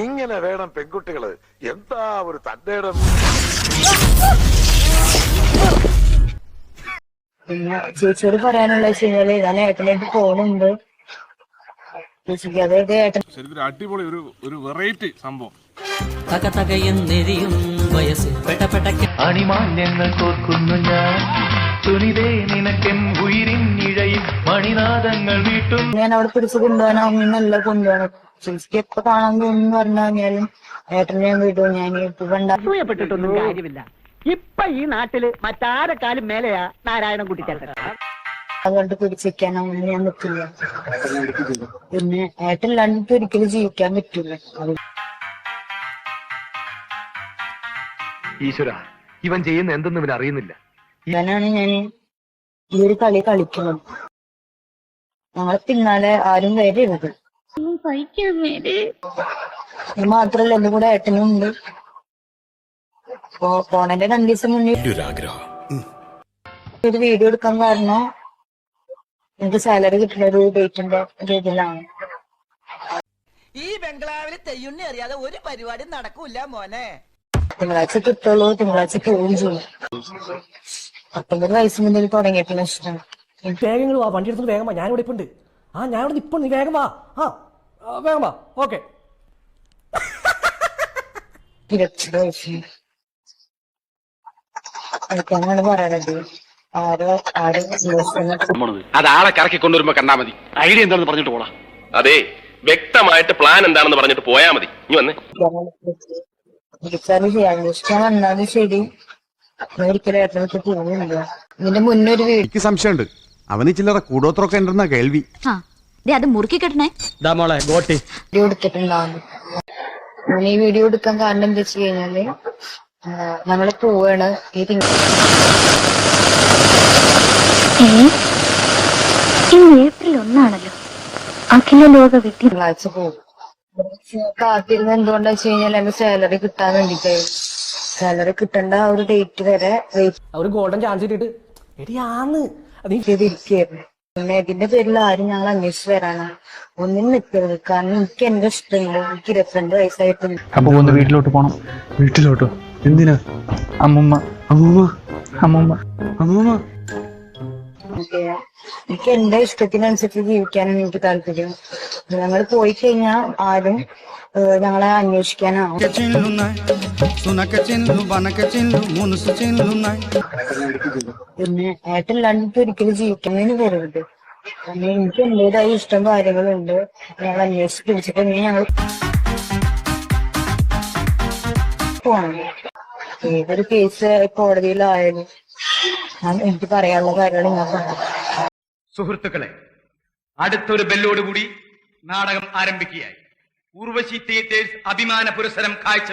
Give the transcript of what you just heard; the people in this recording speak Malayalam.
ഇങ്ങനെ വേണം പെൺകുട്ടികൾ. എന്താ ഒരു തന്റെ പിന്നെ ചേച്ചിയോട് പറയാനുള്ള വെച്ചാൽ ഞാൻ ഏട്ടനായിട്ട് അതായത് ഏട്ടൻ ശരിക്കും അടിപൊളി ഒരു ഒരു വെറൈറ്റി സംഭവം. തക തകയെന്നെരിയും വയസ്സ് പെട്ടപ്പെട്ട അണിമാന്യങ്ങൾ കോർക്കുന്നു ഞാൻ. തുണിതേ നിനക്കെൻ ഉയിരിൻ ഇഴയിൽ മണിനാദങ്ങൾ വീട്ടും ഞാൻ അവിടെ പിടിച്ച് കൊണ്ടുപോകാൻ ഒന്നല്ല കൊണ്ടുപോകണം. ചേച്ചിക്ക് എപ്പൊ കാണാൻ തോന്നുന്നു പറഞ്ഞു കഴിഞ്ഞാലും ഏട്ടനെ ഞാൻ വിടും. ഞാൻ ഇപ്പൊ കണ്ട അസൂയപ്പെട്ടിട്ടൊന്നും കാര്യമില്ല. ഇപ്പൊ ഈ നാട്ടിൽ മറ്റാരെക്കാളും മേലെയാ നാരായണൻ കുട്ടിച്ചേട്ടൻ അതുകൊണ്ട് പിടിച്ചിരിക്കാൻ അങ്ങനെ ഞാൻ നിൽക്കില്ല പിന്നെ ഏട്ടനില്ലാണ്ട് എനിക്ക് ഒരിക്കലും ജീവിക്കാൻ പറ്റില്ല. ഈശ്വര ഇവൻ ചെയ്യുന്ന എന്തെന്ന് ഇവൻ അറിയുന്നില്ല. ഇവനാണ് ഞാൻ ഈ ഒരു കളി കളിക്കുന്നത്. ഞങ്ങളെ പിന്നാലെ ആരും വരരുത്. ഇത് മാത്രല്ല എന്റെ കൂടെ ഏട്ടനും ഉണ്ട്. പോണന്റെ രണ്ടു ദിവസം മുന്നേ ഒരു വീഡിയോ എടുക്കാൻ കാരണം എനിക്ക് സാലറി കിട്ടുന്ന ഒരു ഡേറ്റിന്റെ രീതിയിലാണ് ഈ ബംഗ്ലാവിൽ തെയ്യുണ്ണി അറിയാതെ ഒരു പരിപാടി നടക്കൂല മോനെ. തിങ്കളാഴ്ച കിട്ടുള്ളൂ തിങ്കളാഴ്ച പോവുകയും ചെയ്യും. പത്തൊമ്പത് വയസ്സ് മുതൽ തുടങ്ങിയിട്ടുള്ള ഇഷ്ടം വേഗങ്ങൾ വാ വണ്ടി എടുത്തു വേഗം വാ. ഞാനിവിടെ ഇപ്പുണ്ട്. ഇപ്പൊ ആ ഞാൻ ഇവിടെ ഇപ്പൊ നീ വേഗം വാ. ആ വേഗം വാ. ഓക്കെ. അത് ആളെ കറക്കി കൊണ്ടുവരുമ്പോ കണ്ടാ മതി. ഐഡിയ എന്താണെന്ന് പറഞ്ഞിട്ട് പോടാ. അതെ വ്യക്തമായിട്ട് പ്ലാൻ എന്താണെന്ന് പറഞ്ഞിട്ട് പോയാ മതി. ഇനി വന്നേ. ശരി അന്വേഷിക്കാൻ വന്നാലും ശരി ഞാൻ ഒരിക്കലും ഏട്ടനൊക്കെ പോകുന്നില്ല ഇതിന്റെ മുന്നേ ഒരു വീട് എനിക്ക് സംശയമുണ്ട്. അവന് ചില്ലറ കൂടോത്രമൊക്കെ ഉണ്ടെന്നാ കേൾവി. അത് മുറുക്കി കെട്ടണേ. മോളെ ഗോട്ടി. വീഡിയോ എടുത്തിട്ടുണ്ടാവും ഞാൻ ഈ വീഡിയോ എടുക്കാൻ കാരണം എന്താ വെച്ച് കഴിഞ്ഞാൽ നമ്മൾ പോവാണ്. ഈ തിങ്കൾ ഇന്ന് ഏപ്രിൽ ഒന്നാണല്ലോ. അഖില ലോക തിങ്കളാഴ്ച പോകും. കാത്തിരുന്ന് എന്തുകൊണ്ടാ വെച്ച് കഴിഞ്ഞാൽ എന്റെ സാലറി കിട്ടാൻ വേണ്ടിട്ടായിരുന്നു സാലറി കിട്ടേണ്ട ആ ഒരു ഡേറ്റ് വരെ ഒരു ഗോൾഡൻ ചാൻസ് കിട്ടിയിട്ട് എടി ആന്ന്. നീ ചെയ്തിരിക്കുകയായിരുന്നു പിന്നെ ഇതിന്റെ പേരിൽ ആരും ഞങ്ങൾ അന്വേഷിച്ച് വരാനാ. ഒന്നിനും നിൽക്കരുത്. കാരണം എനിക്ക് എന്റെ ഇഷ്ടമുണ്ട് എനിക്ക് ഇരുപത്തിരണ്ട് വയസ്സായിട്ടുണ്ട്. അപ്പൊ ഒന്ന് വീട്ടിലോട്ട് പോണം. വീട്ടിലോട്ടോ? എന്തിനാ? അമ്മുമ്മ. അമ്മൂമ്മ? അമ്മമ്മ. അമ്മൂമ്മ? എനിക്ക് എന്റെ ഇഷ്ടത്തിനനുസരിച്ച് ജീവിക്കാനാണ് എനിക്ക് താല്പര്യം. ഞങ്ങൾ പോയി കഴിഞ്ഞാൽ ആരും ഞങ്ങളെ അന്വേഷിക്കാനാവും. പിന്നെ ഏട്ടല്ലാണ്ട് ഒരിക്കലും ജീവിക്കുന്നതിന് വരരുത്. കാരണം എനിക്ക് എന്റേതായ ഇഷ്ടം കാര്യങ്ങളുണ്ട്. ഞങ്ങൾ അന്വേഷിച്ച് പിടിച്ചിട്ട് ഞങ്ങൾ പോണം. ഏതൊരു കേസ് കോടതിയിലായാലും എനിക്ക് പറയാനുള്ള കാര്യങ്ങൾ ഞാൻ പറയാം സുഹൃത്തുക്കളെ അടുത്തൊരു ബെല്ലോടുകൂടി നാടകം ആരംഭിക്കുകയായി. ഉർവശി തിയേറ്റേഴ്സ് അഭിമാന പുരസ്സരം കാഴ്ച